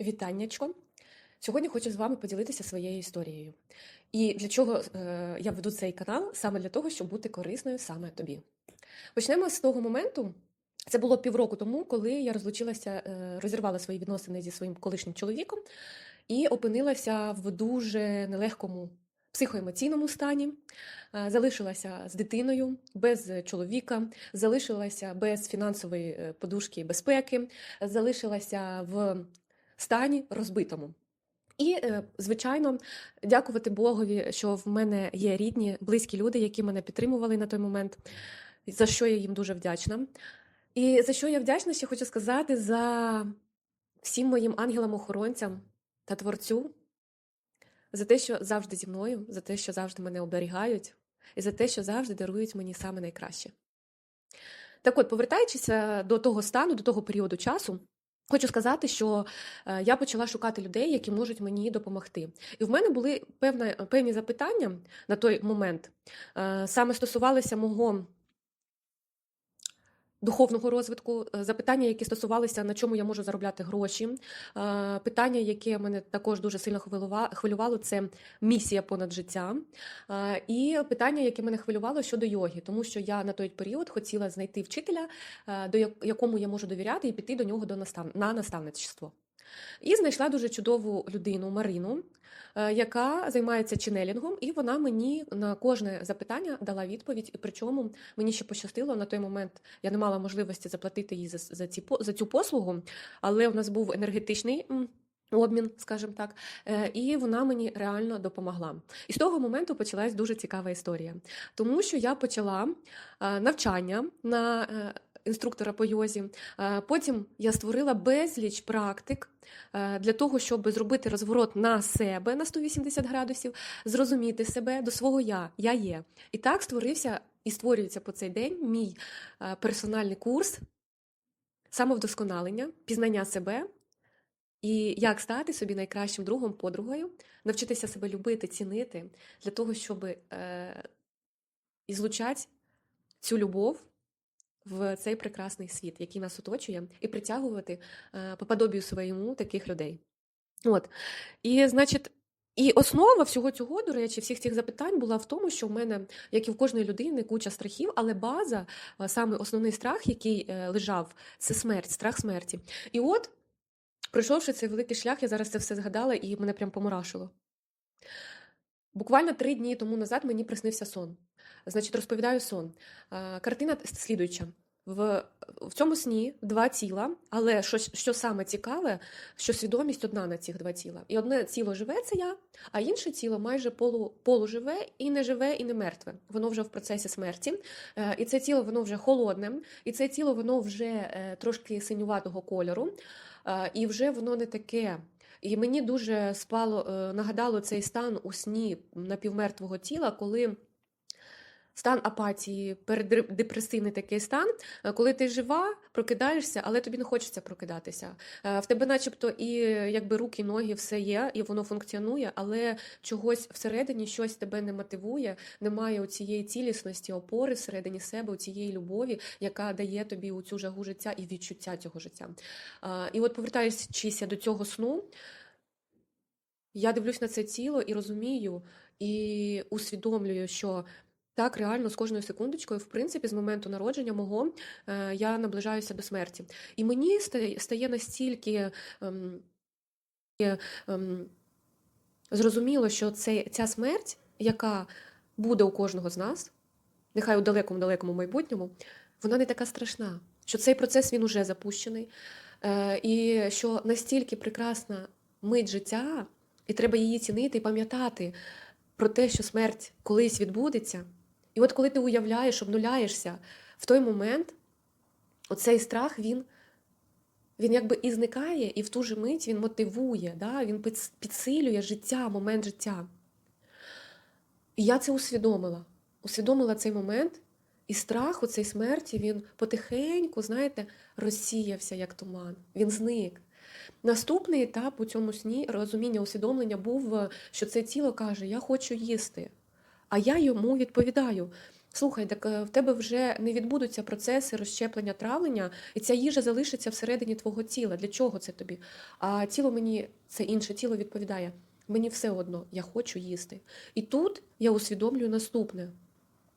Вітаннячко. Сьогодні хочу з вами поділитися своєю історією. І для чого е, я веду цей канал? Саме для того, щоб бути корисною саме тобі. Почнемо з того моменту. Це було півроку тому, коли я розлучилася, е, розірвала свої відносини зі своїм колишнім чоловіком і опинилася в дуже нелегкому психоемоційному стані. Е, Залишилася з дитиною без чоловіка, залишилася без фінансової подушки безпеки, залишилася в стані розбитому. І, е, звичайно, дякувати Богові, що в мене є рідні, близькі люди, які мене підтримували на той момент, за що я їм дуже вдячна. І за що я вдячна, ще хочу сказати за всім моїм ангелам-охоронцям та творцю, за те, що завжди зі мною, за те, що завжди мене оберігають, і за те, що завжди дарують мені саме найкраще. Так от, повертаючись до того стану, до того періоду часу, Хочу сказати, що е, я почала шукати людей, які можуть мені допомогти. І в мене були певні, певні запитання на той момент. Е, Саме стосувалися мого духовного розвитку, е, запитання, які стосувалися, на чому я можу заробляти гроші. Е, Питання, яке мене також дуже сильно хвилюва- хвилювало, це місія понад життя. Е, І питання, яке мене хвилювало щодо йоги, тому що я на той період хотіла знайти вчителя, до якому я можу довіряти, і піти до нього до настав... на наставництво. І знайшла дуже чудову людину Марину, е, яка займається ченелінгом, і вона мені на кожне запитання дала відповідь. І причому мені ще пощастило на той момент. Я не мала можливості заплатити їй за, за, ці, за цю послугу, але у нас був енергетичний. Обмін, скажімо так, Е, і вона мені реально допомогла. І з того моменту почалась дуже цікава історія, тому що я почала е, навчання на інструктора по йозі. Е, Потім я створила безліч практик е, для того, щоб зробити розворот на себе на 180 градусів, зрозуміти себе до свого я. Я є. І так створився і створюється по цей день мій е, персональний курс самовдосконалення, пізнання себе. І як стати собі найкращим другом, подругою, навчитися себе любити, цінити для того, щоб е, ізлучати цю любов в цей прекрасний світ, який нас оточує, і притягувати е, по подобію своєму таких людей. От. І, значить, і основа всього цього, до речі, всіх цих запитань була в тому, що в мене, як і в кожної людини, куча страхів, але база, е, саме основний страх, який е, лежав, це смерть, страх смерті. І от, пройшовши цей великий шлях, я зараз це все згадала і мене прям помурашило. Буквально три дні тому назад мені приснився сон. Значить, розповідаю сон. Картина слідуюча. В, в цьому сні два тіла, але що, що саме цікаве, що свідомість одна на цих два тіла. І одне тіло живе, це я, а інше тіло майже полу, полуживе і не живе, і не мертве. Воно вже в процесі смерті. Е, І це тіло воно вже холодне, і це тіло воно вже е, трошки синюватого кольору, е, і вже воно не таке. І мені дуже спало, нагадало цей стан у сні напівмертвого тіла, коли стан апатії, переддепресивний такий стан, е, коли ти жива, прокидаєшся, але тобі не хочеться прокидатися. Е, В тебе, начебто, і якби руки, ноги, все є, і воно функціонує, але чогось всередині щось тебе не мотивує, немає у цієї цілісності, опори всередині себе, у цієї любові, яка дає тобі у цю жагу життя і відчуття цього життя. Е, І от повертаючись до цього сну. Я дивлюсь на це тіло і розумію, і усвідомлюю, що так, реально, з кожною секундочкою, в принципі, з моменту народження мого е, я наближаюся до смерті. І мені стає, настільки ем, е, ем, зрозуміло, що це, ця смерть, яка буде у кожного з нас, нехай у далекому-далекому майбутньому, вона не така страшна. Що цей процес він уже запущений, е, і що настільки прекрасна мить життя, і треба її цінити і пам'ятати про те, що смерть колись відбудеться. І от коли ти уявляєш, обнуляєшся, в той момент оцей страх, він, він якби і зникає, і в ту же мить він мотивує, да? він підсилює життя, момент життя. І я це усвідомила. Усвідомила цей момент, і страх у цій смерті він потихеньку, знаєте, розсіявся як туман. Він зник. Наступний етап у цьому сні розуміння, усвідомлення був, е, що це тіло каже: Я хочу їсти. А я йому відповідаю: Слухай, так е, в тебе вже не відбудуться процеси розщеплення травлення, і ця їжа залишиться всередині твого тіла. Для чого це тобі? А тіло мені, це інше тіло відповідає: мені все одно, я хочу їсти. І тут я усвідомлюю наступне.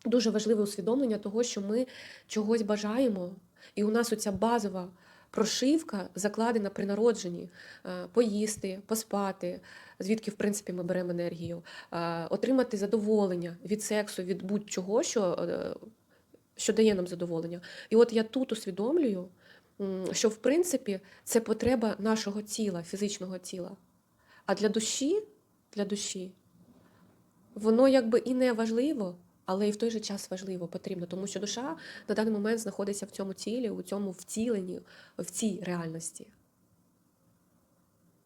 Дуже важливе усвідомлення того, що ми чогось бажаємо, і у нас оця базова прошивка закладена при народженні Е, поїсти, поспати, звідки, в принципі, ми беремо енергію, е, отримати задоволення від сексу, від будь-чого, що, е, що дає нам задоволення. І от я тут усвідомлюю, що в принципі це потреба нашого тіла, фізичного тіла. А для душі, для душі, воно якби і не важливо, але і в той же час важливо, потрібно, тому що душа на даний момент знаходиться в цьому тілі, у цьому втіленні, в цій реальності.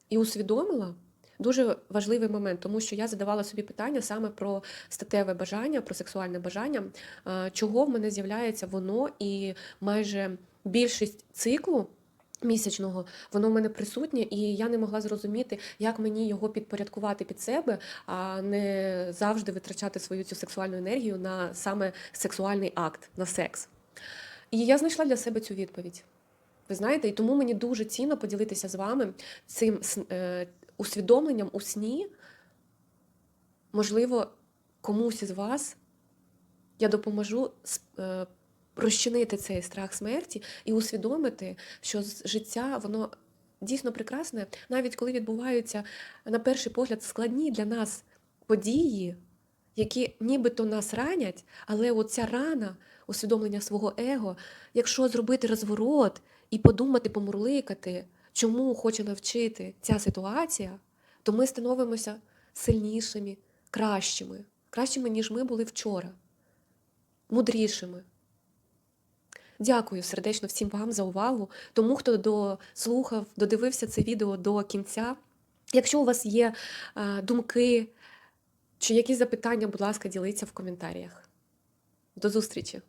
І усвідомила дуже важливий момент, тому що я задавала собі питання саме про статеве бажання, про сексуальне бажання, чого в мене з'являється воно, і майже більшість циклу. Місячного воно в мене присутнє, і я не могла зрозуміти, як мені його підпорядкувати під себе, а не завжди витрачати свою цю сексуальну енергію на саме сексуальний акт, на секс. І я знайшла для себе цю відповідь. Ви знаєте, і тому мені дуже цінно поділитися з вами цим е, усвідомленням у сні. Можливо, комусь із вас я допоможу е, розчинити цей страх смерті і усвідомити, що життя воно дійсно прекрасне, навіть коли відбуваються, на перший погляд, складні для нас події, які нібито нас ранять, але оця рана, усвідомлення свого его, якщо зробити розворот і подумати, помурликати, чому хоче навчити ця ситуація, то ми становимося сильнішими, кращими, кращими, ніж ми були вчора, мудрішими. Дякую сердечно всім вам за увагу. Тому, хто дослухав, додивився це відео до кінця. Якщо у вас є е, думки чи якісь запитання, будь ласка, діліться в коментарях. До зустрічі!